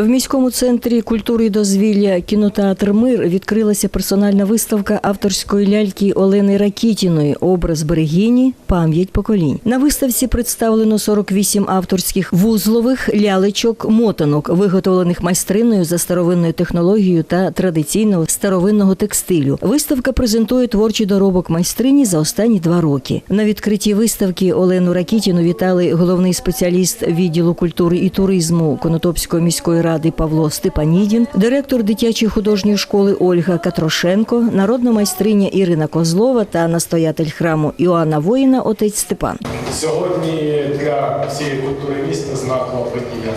В міському центрі культури і дозвілля кінотеатр Мир відкрилася персональна виставка авторської ляльки Олени Ракітіної Образ берегині, пам'ять поколінь. На виставці представлено 48 авторських вузлових лялечок мотанок, виготовлених майстриною за старовинною технологією та традиційного старовинного текстилю. Виставка презентує творчий доробок майстрині за останні два роки. На відкритті виставки Олену Ракітіну вітали головний спеціаліст відділу культури і туризму Конотопської міської ради Павло Степанідін, директор дитячої художньої школи Ольга Катрошенко, народна майстриня Ірина Козлова та настоятель храму Іоанна Воїна отець Степан. Сьогодні для всієї культури міста знакова подія.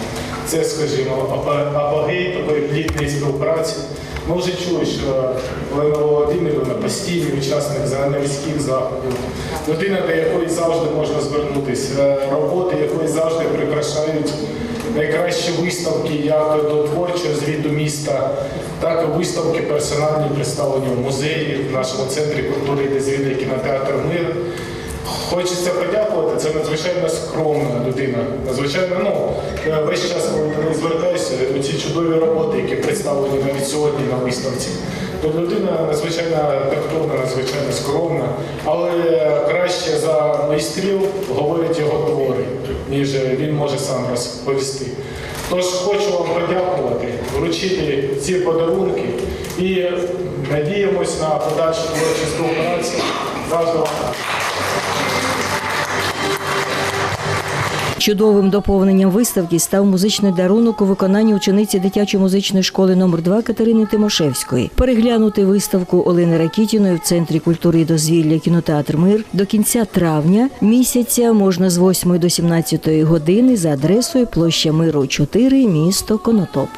Це, скажімо, апо- апогей такої плітної співпраці. Ми вже чули, що Олена Володимирівна постійний учасник загальноміських заходів, людина, до якої завжди можна звернутися, роботи якої завжди прикрашають найкращі виставки як до творчого звіту міста, так і виставки персональні представлені в музеї в нашому центрі культури і дозвілля кінотеатр Мир. Хочеться подякувати, це надзвичайно скромна людина. Надзвичайно, ну, весь час, ці чудові роботи, які представлені навіть сьогодні на виставці. То людина надзвичайно тактовна, надзвичайно скромна, але краще за майстрів говорять його твори, ніж він може сам розповісти. Тож хочу вам подякувати, вручити ці подарунки і надіємось на подальшу творчу співпрацю. Завжди Чудовим доповненням виставки став музичний дарунок у виконанні учениці дитячої музичної школи номер 2 Катерини Тимошевської. Переглянути виставку Олени Ракітіної в центрі культури і дозвілля кінотеатр Мир до кінця травня місяця можна з 8 до 17 години за адресою площа Миру 4, місто Конотоп.